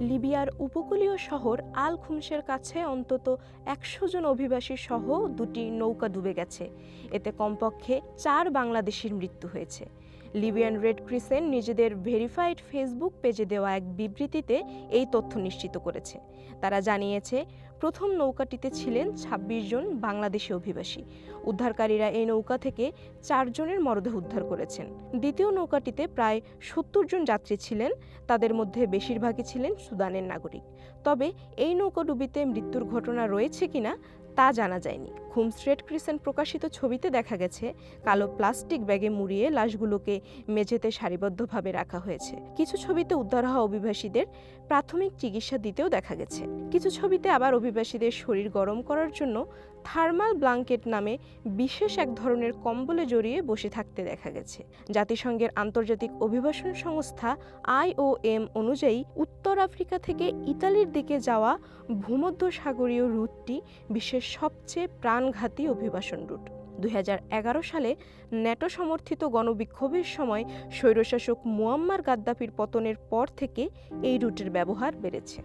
লিবিয়ার উপকূলীয় শহর আল খুমসের কাছে অন্তত একশো জন অভিবাসী সহ দুটি নৌকা ডুবে গেছে। এতে কমপক্ষে চার বাংলাদেশির মৃত্যু হয়েছে। লিবিয়ান রেড ক্রিসেন্ট নিজেদের ভেরিফাইড ফেসবুক পেজে দেওয়া এক বিবৃতিতে এই তথ্য নিশ্চিত করেছে। তারা জানিয়েছে প্রথম নৌকাটিতে ছিলেন ২৬ জন বাংলাদেশি অভিবাসী। উদ্ধারকারীরা এই নৌকা থেকে চারজনের মরদেহ উদ্ধার করেছেন। দ্বিতীয় নৌকাটিতে প্রায় সত্তর জন যাত্রী ছিলেন, তাদের মধ্যে বেশিরভাগই ছিলেন সুদানের নাগরিক। তবে এই নৌকাডুবিতে মৃত্যুর ঘটনা রয়েছে কিনা তা জানা যায়নি। খুমস রেড ক্রিসেন্ট প্রকাশিত ছবিতে দেখা গেছে, কালো প্লাস্টিক ব্যাগে মুড়িয়ে লাশগুলোকে মেঝেতে সারিবদ্ধভাবে রাখা হয়েছে। কিছু ছবিতে উদ্ধার হওয়া অভিবাসীদের প্রাথমিক চিকিৎসা দিতেও দেখা গেছে। কিছু ছবিতে আবার অভিবাসীদের শরীর গরম করার জন্য থার্মাল ব্লাঙ্কেট নামে বিশেষ এক ধরনের কম্বলে জড়িয়ে বসে থাকতে দেখা গেছে। জাতিসংঘের আন্তর্জাতিক অভিবাসন সংস্থা আইওএম অনুযায়ী উত্তর আফ্রিকা থেকে ইতালির দিকে যাওয়া ভূমধ্য সাগরীয় রুটটি বিশ্বের সবচেয়ে প্রাণঘাতী অভিবাসন রুট। দুই হাজার এগারো সালে ন্যাটো সমর্থিত গণবিক্ষোভের সময় স্বৈরশাসক মুয়াম্মার গাদ্দাফির পতনের পর থেকে এই রুটের ব্যবহার বেড়েছে।